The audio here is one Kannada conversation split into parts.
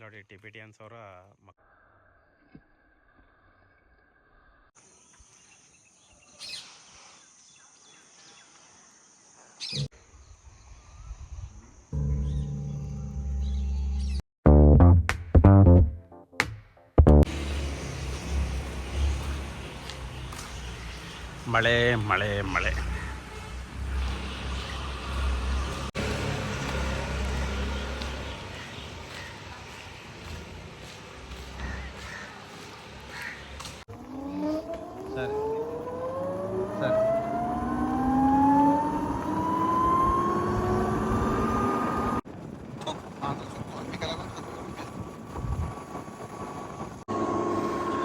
ಇಲ್ಲಿ ನೋಡಿ ಟಿಬಿಟಿಯನ್ಸ್ ಅವರ ಮಕ್ ಮಳೆ ಮಳೆ ಮಳೆ.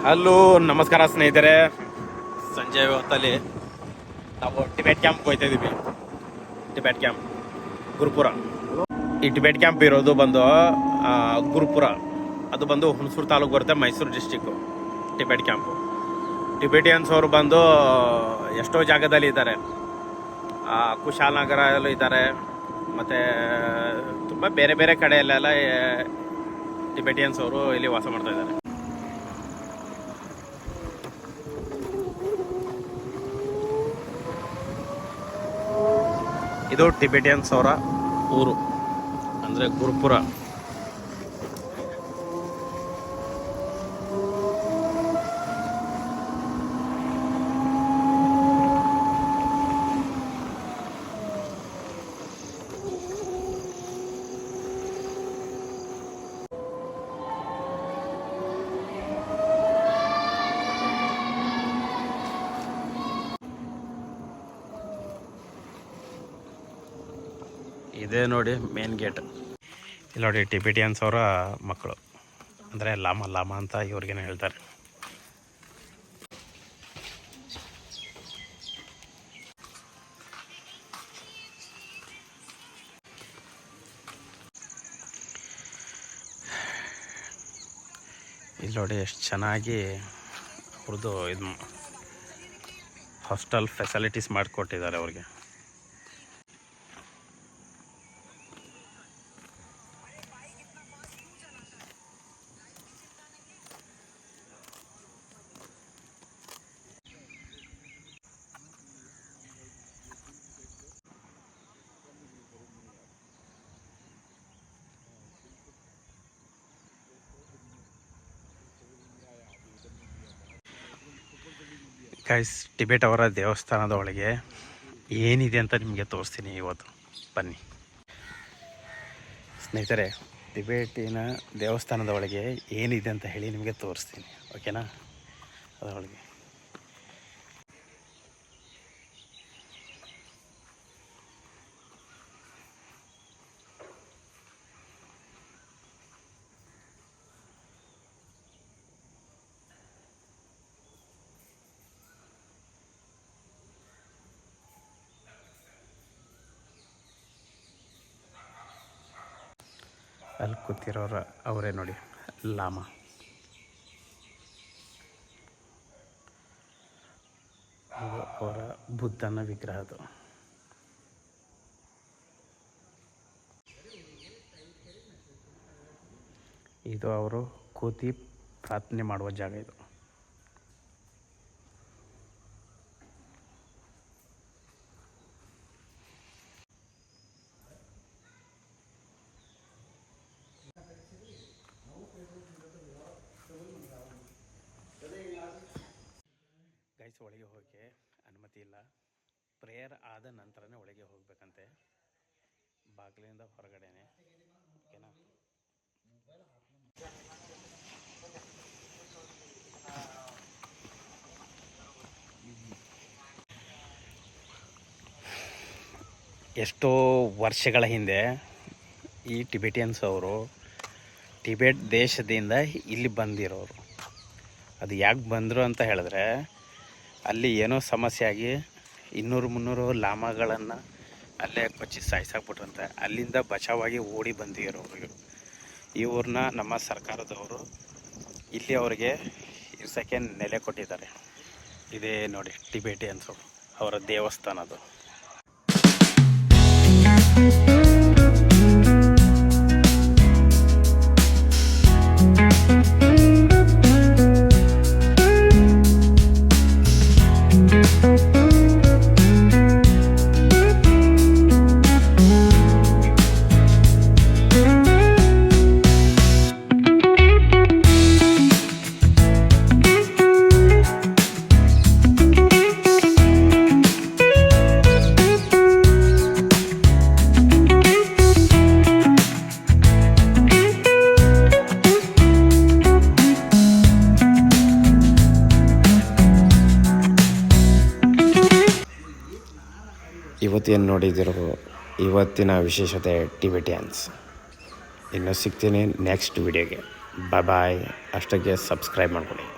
ಹಲೋ, ನಮಸ್ಕಾರ ಸ್ನೇಹಿತರೆ. ಸಂಜೆ ಹೊತ್ತಲ್ಲಿ ನಾವು ಟಿಬೆಟ್ ಕ್ಯಾಂಪ್ ಹೋಗ್ತಾ ಇದೀವಿ ಟಿಬೆಟ್ ಕ್ಯಾಂಪ್ ಗುರುಪುರ. ಈ ಟಿಬೆಟ್ ಕ್ಯಾಂಪ್ ಇರೋದು ಬಂದು ಗುರುಪುರ. ಅದು ಬಂದು ಹುಣಸೂರು ತಾಲೂಕು ಬರುತ್ತೆ, Mysuru district Tibet camp Tibetans ಅವರು ಬಂದು, ಎಷ್ಟೋ ಜಾಗದಲ್ಲಿ ಇದ್ದಾರೆ. ಕುಶಾಲನಗರಲ್ಲೂ ಇದ್ದಾರೆ. ಮತ್ತು, ತುಂಬ ಬೇರೆ ಬೇರೆ ಕಡೆಯಲ್ಲೆಲ್ಲ ಟಿಬೆಟಿಯನ್ಸ್ ಅವರು ಇಲ್ಲಿ ವಾಸ ಮಾಡ್ತಾ ಇದ್ದಾರೆ. ಇದು ಟಿಬೆಟಿಯನ್ಸ್ ಅವರ ಊರು. ಅಂದರೆ ಗುರುಪುರ. ಇದೇ ನೋಡಿ ಮೇನ್ ಗೇಟ್ ಇಲ್ಲಿ ನೋಡಿ ಟಿಬಿಟಿಯನ್ಸ್ ಅವರ ಮಕ್ಕಳು. ಅಂದರೆ ಲಾಮ ಲಾಮ ಅಂತ ಇವ್ರಿಗೇನು ಹೇಳ್ತಾರೆ. ಇಲ್ಲಿ ನೋಡಿ ಎಷ್ಟು ಚೆನ್ನಾಗಿ ಅವ್ರದ್ದು ಇದು ಹಾಸ್ಟೆಲ್ ಫೆಸಿಲಿಟೀಸ್ ಮಾಡಿಕೊಟ್ಟಿದ್ದಾರೆ ಅವ್ರಿಗೆ. ಗೈಸ್ ಟಿಬೆಟ್ ಅವರ ದೇವಸ್ಥಾನದ ಒಳಗೆ ಏನಿದೆ ಅಂತ ನಿಮಗೆ ತೋರಿಸ್ತೀನಿ ಇವತ್ತು. ಬನ್ನಿ. ಸ್ನೇಹಿತರೆ, ಟಿಬೇಟಿನ ದೇವಸ್ಥಾನದ ಒಳಗೆ ಏನಿದೆ ಅಂತ ಹೇಳಿ ನಿಮಗೆ ತೋರಿಸ್ತೀನಿ. ಓಕೆನಾ ಅದರೊಳಗೆ. ಅಲ್ಲಿ ಕೂತಿರೋರ ಅವರೇ ನೋಡಿ, ಲಾಮ. ಅವರ ಬುದ್ಧನ ವಿಗ್ರಹ ಅದು. ಇದು ಅವರು ಕೂತಿ ಪ್ರಾರ್ಥನೆ ಮಾಡುವ ಜಾಗ ಇದು ಗೈಸ್ ಒಳಗೆ ಹೋಗಕ್ಕೆ ಅನುಮತಿ ಇಲ್ಲ. ಪ್ರೇಯರ್ ಆದ ನಂತರನೇ ಒಳಗೆ ಹೋಗ್ಬೇಕಂತೆ. ಬಾಗಿಲಿಂದ ಹೊರಗಡೆನೆ. ಓಕೆನಾ? ಎಷ್ಟೋ ವರ್ಷಗಳ ಹಿಂದೆ ಈ ಟಿಬೆಟಿಯನ್ಸ್ ಅವರು ಟಿಬೆಟ್ ದೇಶದಿಂದ ಇಲ್ಲಿ ಬಂದಿರೋರು. ಅದು ಯಾಕೆ ಬಂದರು ಅಂತ ಹೇಳಿದ್ರೆ ಅಲ್ಲಿ ಏನೋ ಸಮಸ್ಯೆ ಆಗಿ ಇನ್ನೂರು ಮುನ್ನೂರು ಲಾಮಗಳನ್ನು ಅಲ್ಲೇ ಕೊಚ್ಚಿ ಸಾಯಿಸಾಕ್ಬಿಟ್ರಂತೆ. ಅಲ್ಲಿಂದ ಬಚಾವಾಗಿ ಓಡಿ ಬಂದಿರೋರು ಇವ್ರನ್ನ ನಮ್ಮ ಸರ್ಕಾರದವರು ಇಲ್ಲಿ ಅವರಿಗೆ ಇರ್ಸೋಕ್ಕೆ ನೆಲೆ ಕೊಟ್ಟಿದ್ದಾರೆ. ಇದೇ ನೋಡಿ ಟಿಬೇಟಿಯನ್ಸು ಅವರ ದೇವಸ್ಥಾನ ಇವತ್ತೇನು ನೋಡಿದಿರೋ ಇವತ್ತಿನ ವಿಶೇಷತೆ ಟಿಬೆಟಿಯನ್ಸ್. ಇನ್ನು ಸಿಗ್ತೀನಿ ನೆಕ್ಸ್ಟ್ ವಿಡಿಯೋಗೆ ಬಾಯ್ ಅಷ್ಟಕ್ಕೆ ಸಬ್ಸ್ಕ್ರೈಬ್ ಮಾಡ್ಕೊಳ್ಳಿ